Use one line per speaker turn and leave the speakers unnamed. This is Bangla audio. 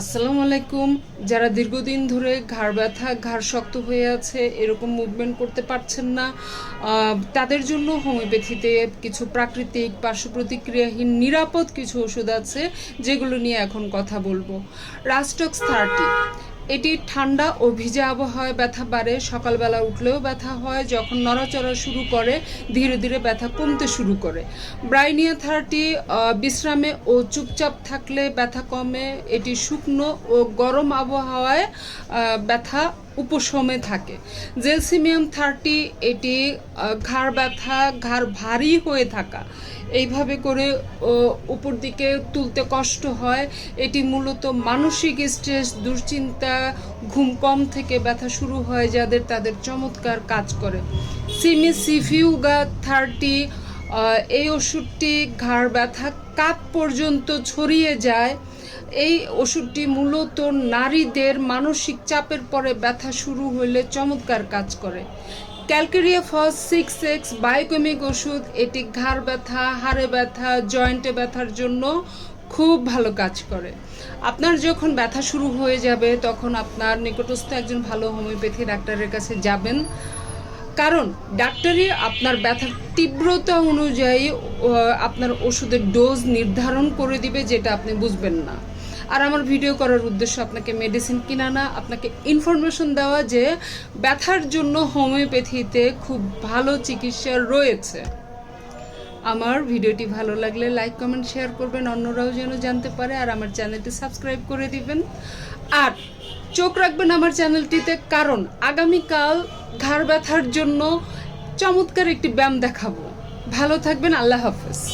আসসালামু আলাইকুম। যারা দীর্ঘদিন ধরে ঘাড় ব্যথা, ঘাড় শক্ত হয়ে আছে, এরকম মুভমেন্ট করতে পারছেন না তাদের জন্য হোমিওপ্যাথিতে কিছু প্রাকৃতিক পার্শ্ব প্রতিক্রিয়াহীন নিরাপদ কিছু ওষুধ আছে, যেগুলো নিয়ে এখন কথা বলব। রাস্টক্স থার্টি এটি ঠান্ডা ও ভিজে আবহাওয়ায় ব্যথা বাড়ে। সকালবেলা উঠলেও ব্যথা হয়, যখন নড়াচড়া শুরু করে, ধীরে ধীরে ব্যথা কমতে শুরু করে। ব্রাইনিয়া থেরাপি বিশ্রামে ও চুপচাপ থাকলে ব্যথা কমে। এটি শুকনো ও গরম আবহাওয়ায় ব্যথা উপশমে থাকে। জেলসিমিয়াম থার্টি এটি ঘাড় ব্যথা, ঘাড় ভারী হয়ে থাকা। এইভাবে করে উপর দিকে তুলতে কষ্ট হয়। এটি মূলত মানসিক স্ট্রেস দুশ্চিন্তা, ঘুম কম থেকে ব্যথা শুরু হয়, যাদের তাদের চমৎকার কাজ করে। সিমি সিফিউগা থার্টি এই ওষুধটি ঘাড় ব্যথা কাত পর্যন্ত ছড়িয়ে যায়। এই ওষুধটি মূলত নারীদের মানসিক চাপের পরে ব্যথা শুরু হলে চমৎকার কাজ করে। Calcarea phos six X biochemic ওষুধ, এটি ঘাড় ব্যথা, হাড়ে ব্যথা, জয়েন্টে ব্যথার জন্য খুব ভালো কাজ করে। আপনার যখন ব্যথা শুরু হয়ে যাবে, তখন আপনার নিকটস্থ একজন ভালো হোমিওপ্যাথি ডাক্তারের কাছে যাবেন। কারণ ডাক্তারই আপনার ব্যথার তীব্রতা অনুযায়ী আপনার ওষুধের ডোজ নির্ধারণ করে দিবে যেটা আপনি বুঝবেন না। আর আমার ভিডিও করার উদ্দেশ্য আপনাকে মেডিসিন কিনা না, আপনাকে ইনফরমেশন দেওয়া যে ব্যথার জন্য হোমিওপ্যাথিতে খুব ভালো চিকিৎসা রয়েছে। আমার ভিডিওটি ভালো লাগলে লাইক কমেন্ট শেয়ার করবেন, অন্যরাও যেন জানতে পারে, আর আমার চ্যানেলটি সাবস্ক্রাইব করে দিবেন। আর চোখ রাখবেন আমার চ্যানেলটিতে, কারণ আগামীকাল ঘাড় ব্যথার জন্য চমৎকার একটি ব্যায়াম দেখাবো। ভালো থাকবেন আল্লাহ হাফেজ।